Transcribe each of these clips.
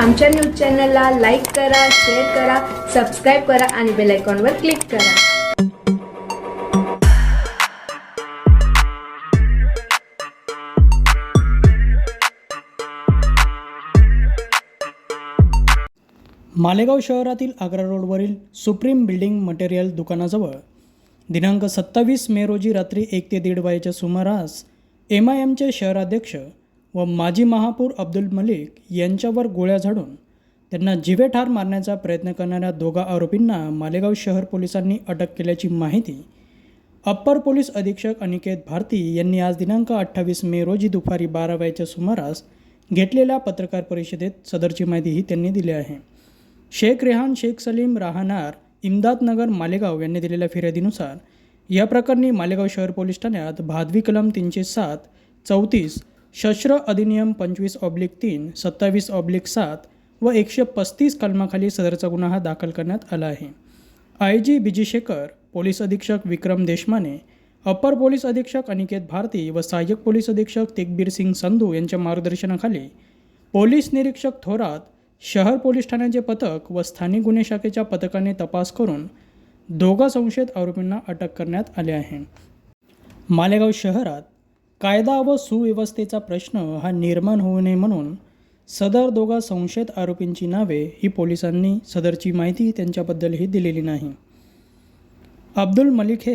आमच्या न्यूज चॅनलला लाईक करा शेअर करा सबस्क्राईब करा आणि बेल आयकॉनवर क्लिक करा. मालेगाव शहरातील आग्रा रोडवरील सुप्रीम बिल्डिंग मटेरियल दुकानाजवळ दिनांक सत्तावीस मे रोजी रात्री एक ते दीड वाजेच्या सुमारास एम आय एमचे शहराध्यक्ष व माजी महापौर अब्दुल मलिक यांच्यावर गोळ्या झाडून त्यांना जिवे ठार मारण्याचा प्रयत्न करणाऱ्या दोघा आरोपींना मालेगाव शहर पोलिसांनी अटक केल्याची माहिती अप्पर पोलीस अधीक्षक अनिकेत भारती यांनी आज दिनांक अठ्ठावीस मे रोजी दुपारी बारा वाजेच्या सुमारास घेतलेल्या पत्रकार परिषदेत सदरची माहितीही त्यांनी दिली आहे. शेख रेहान शेख सलीम राहणार इमदादनगर मालेगाव यांनी दिलेल्या फिर्यादीनुसार या प्रकरणी मालेगाव शहर पोलीस ठाण्यात भादवी कलम तीनशे सात चौतीस शस्त्र अधिनियम पंचवीस ऑब्लिक तीन सत्तावीस ऑब्लिक सात व एकशे पस्तीस कलमाखाली सदरचा गुन्हा हा दाखल करण्यात आला आहे. आय. जी. बिजीशेखर पोलीस अधीक्षक विक्रम देशमाने अप्पर पोलीस अधीक्षक अनिकेत भारती व सहाय्यक पोलीस अधीक्षक तेगबीर सिंग संधू यांच्या मार्गदर्शनाखाली पोलीस निरीक्षक थोरात शहर पोलीस ठाण्याचे पथक व स्थानिक गुन्हे शाखेच्या पथकाने तपास करून दोघा संशयित आरोपींना अटक करण्यात आले आहे. मालेगाव शहरात कायदा व सुव्यवस्थेचा प्रश्न हा निर्माण होऊ नये म्हणून सदर दोघा संशयित आरोपींची नावे ही पोलिसांनी सदरची माहिती त्यांच्याबद्दलही दिलेली नाही. अब्दुल मलिक हे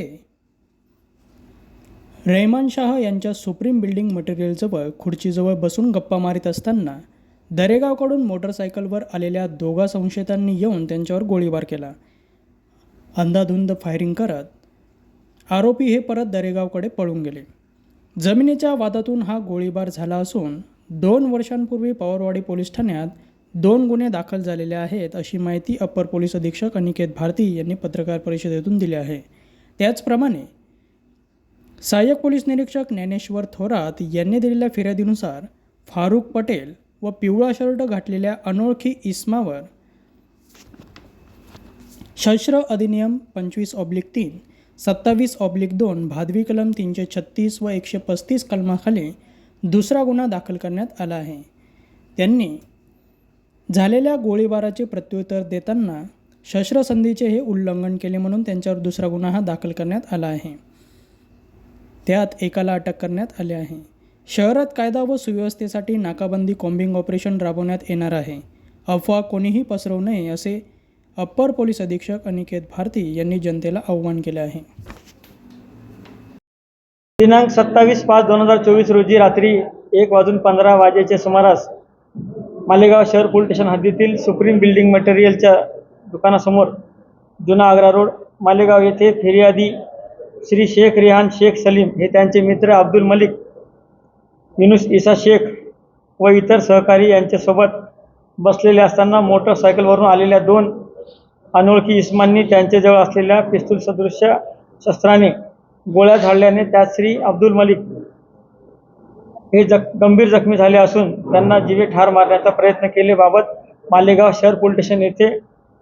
रेहमान शाह यांच्या सुप्रीम बिल्डिंग मटेरियलजवळ खुर्चीजवळ बसून गप्पा मारित असताना दरेगावकडून मोटरसायकलवर आलेल्या दोघा संशयितांनी येऊन त्यांच्यावर गोळीबार केला. अंधाधुंद फायरिंग करत आरोपी हे परत दरेगावकडे पळून गेले. जमिनीच्या वादातून हा गोळीबार झाला असून दोन वर्षांपूर्वी पवारवाडी पोलीस ठाण्यात दोन गुन्हे दाखल झालेले आहेत अशी माहिती अप्पर पोलीस अधीक्षक अनिकेत भारती यांनी पत्रकार परिषदेतून दिली आहे. त्याचप्रमाणे सहाय्यक पोलीस निरीक्षक ज्ञानेश्वर थोरात यांनी दिलेल्या फिर्यादीनुसार फारुख पटेल व पिवळा शर्ट घातलेल्या अनोळखी इस्मावर शस्त्र अधिनियम पंचवीस ऑब्लिक तीन सत्तावीस ऑब्लिक दोन भादवी कलम तीनशे छत्तीस व एकशे पस्तीस कलमाखाली दुसरा गुन्हा दाखल करण्यात आला आहे. त्यांनी झालेल्या गोळीबाराचे प्रत्युत्तर देताना शस्त्रसंधीचे हे उल्लंघन केले म्हणून त्यांच्यावर दुसरा गुन्हा हा दाखल करण्यात आला आहे. त्यात एकाला अटक करण्यात आली आहे. शहरात कायदा व सुव्यवस्थेसाठी नाकाबंदी कॉम्बिंग ऑपरेशन राबवण्यात येणार आहे. अफवा कोणीही पसरवू नये असे अप्पर पोलीस अधीक्षक अनिकेत भारती यांनी जनतेला आव्हान केले आहे. दिनांक सत्तावीस पाच दोन हजार चोवीस रोजी रात्री एक वाजून पंधरा वाजेच्या सुमारास मालेगाव शहर पोलीस स्टेशन हद्दीतील सुप्रीम बिल्डिंग मटेरियलच्या दुकानासमोर जुना आग्रा रोड मालेगाव येथे फिर्यादी श्री शेख रिहान शेख सलीम हे त्यांचे मित्र अब्दुल मलिक युनुस इसा शेख व इतर सहकारी यांच्यासोबत बसलेले असताना मोटरसायकलवरून आलेल्या दोन अनोळखी इस्मांनी त्यांच्याजवळ असलेल्या पिस्तूल सदृश्य शस्त्राने गोळ्या झाडल्याने त्यात श्री अब्दुल मलिक हे जख गंभीर जखमी झाले असून त्यांना जीवे ठार मारण्याचा प्रयत्न केलेबाबत मालेगाव शहर पोलीस स्टेशन येथे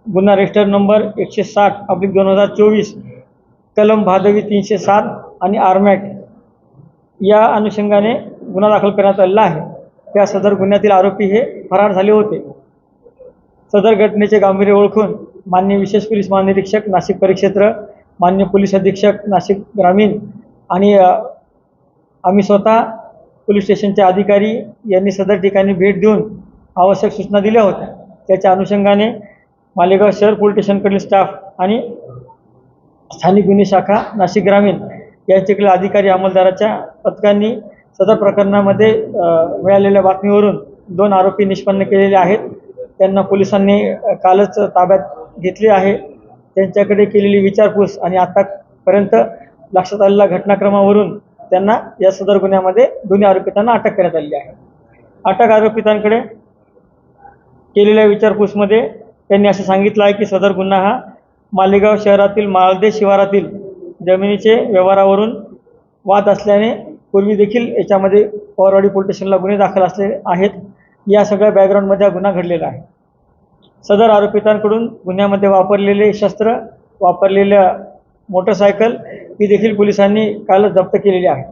गुन्हा रजिस्टर नंबर एकशे साठ अब्लिक दोन हजार चोवीस कलम भादवी तीनशे सात आणि आर्मॅट या अनुषंगाने गुन्हा दाखल करण्यात आलेला आहे. त्या सदर गुन्ह्यातील आरोपी हे फरार झाले होते. सदर घटनेचे गांभीर्य ओळखून मान्य विशेष पोलीस महानिरीक्षक नाशिक परिक्षेत्र मान्य पोलीस अधीक्षक नाशिक ग्रामीण आणि आम्ही स्वतः पोलीस स्टेशनचे अधिकारी यांनी सदर ठिकाणी भेट देऊन आवश्यक सूचना दिल्या होत्या. त्याच्या अनुषंगाने मालेगाव शहर पोलीस स्टेशनकडील स्टाफ आणि स्थानिक गुन्हे शाखा नाशिक ग्रामीण यांच्याकडील अधिकारी अंमलदाराच्या पथकांनी सदर प्रकरणामध्ये मिळालेल्या बातमीवरून दोन आरोपी निष्पन्न केलेले आहेत. त्यांना पोलिसांनी कालच ताब्यात घेतली आहे. त्यांच्याकडे केलेली विचारपूस आणि आतापर्यंत लक्षात आलेल्या घटनाक्रमावरून त्यांना या सदर गुन्ह्यामध्ये दोन्ही आरोपितांना अटक करण्यात आलेली आहे. अटक आरोपितांकडे केलेल्या विचारपूसमध्ये त्यांनी असं सांगितलं आहे की सदर गुन्हा हा मालेगाव शहरातील माळदे शिवारातील जमिनीचे व्यवहारावरून वाद असल्याने पूर्वी देखील याच्यामध्ये पवारवाडी पोलीस स्टेशनला गुन्हे दाखल असले आहेत. या सगळ्या बॅकग्राऊंडमध्ये हा गुन्हा घडलेला आहे. सदर आरोपितांकडून गुन्ह्यामध्ये वापरलेले शस्त्र वापरलेल्या मोटरसायकल ही देखील पोलिसांनी कालच जप्त केलेली आहे.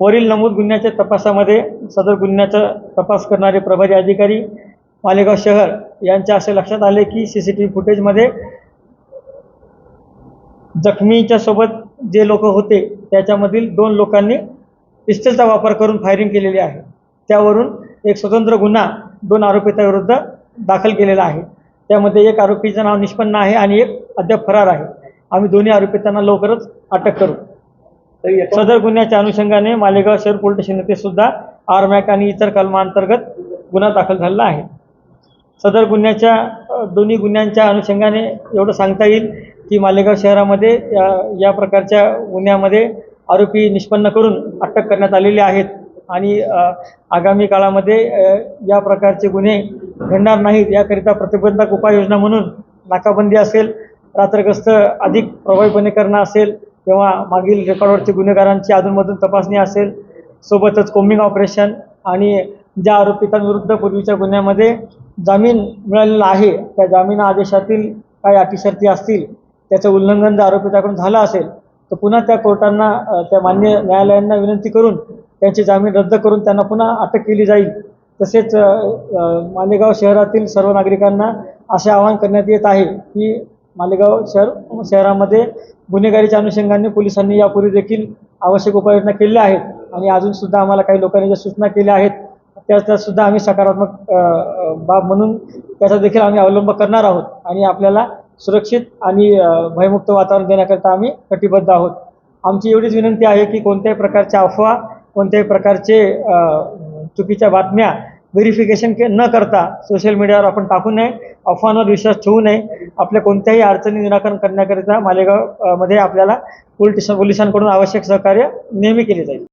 वरील नमूद गुन्ह्याच्या तपासामध्ये सदर गुन्ह्याचा तपास करणारे प्रभारी अधिकारी मालेगाव शहर यांच्या असे लक्षात आले की सी सी टी व्ही फुटेजमध्ये जखमीच्या सोबत जे लोक होते त्याच्यामधील दोन लोकांनी पिस्टलचा वापर करून फायरिंग केलेली आहे. त्यावरून एक स्वतंत्र गुन्हा दोन आरोपितांविरुद्ध दाखल केलेला आहे. त्यामध्ये एक आरोपीचं नाव निष्पन्न आहे आणि एक अद्याप फरार आहे. आम्ही दोन्ही आरोपितांना लवकरच अटक करू. सदर गुन्ह्याच्या अनुषंगाने मालेगाव शहर पोलीस स्टेशन येथे सुद्धा आरमॅक आणि इतर कलमांतर्गत गुन्हा दाखल झालेला आहे. सदर गुन्ह्याच्या दोन्ही गुन्ह्यांच्या अनुषंगाने एवढं सांगता येईल की मालेगाव शहरामध्ये या या प्रकारच्या गुन्ह्यामध्ये आरोपी निष्पन्न करून अटक करण्यात आलेले आहेत. आणि आगामी काळामध्ये या प्रकारचे गुन्हे घडणार नाहीत याकरिता प्रतिबंधक उपाययोजना म्हणून नाकाबंदी असेल रात्रग्रस्त अधिक प्रभावीपणे करणं असेल किंवा मागील रेकॉर्डवरचे गुन्हेगारांची अधूनमधून तपासणी असेल सोबतच कोम्बिंग ऑपरेशन आणि ज्या आरोपितांविरुद्ध पूर्वीच्या गुन्ह्यामध्ये जामीन मिळालेला आहे त्या जामीन आदेशातील काही अटीशर्ती असतील त्याचं उल्लंघन जर आरोपिताकडून झालं असेल तर पुन्हा त्या कोर्टांना त्या मान्य न्यायालयांना विनंती करून त्यांची जामीन रद्द करून त्यांना पुन्हा अटक केली जाईल. तसेच मालेगाव शहरातील सर्व नागरिकांना असे आवाहन करण्यात येत आहे की मालेगाव शहर शहरामध्ये गुन्हेगारीच्या अनुषंगाने पोलिसांनी यापूर्वी देखील आवश्यक उपाययोजना केल्या आहेत आणि अजूनसुद्धा आम्हाला काही लोकांनी ज्या सूचना केल्या आहेत त्या त्या सुद्धा आम्ही सकारात्मक बाब म्हणून त्याचा देखील आम्ही अवलंब करणार आहोत आणि आपल्याला सुरक्षित आणि भयमुक्त वातावरण देण्याकरिता आम्ही कटिबद्ध आहोत. आमची एवढीच विनंती आहे की कोणत्याही प्रकारच्या अफवा कोणत्याही प्रकारचे चुकीच्या बातम्या व्हेरिफिकेशन के न करता सोशल मीडियावर आपण टाकू नये अफवांवर विश्वास ठेवू नये. आपल्या कोणत्याही अडचणी निराकरण करण्याकरिता मालेगावमध्ये आपल्याला पोलीस पोलिसांकडून आवश्यक सहकार्य नेहमी केले जाईल.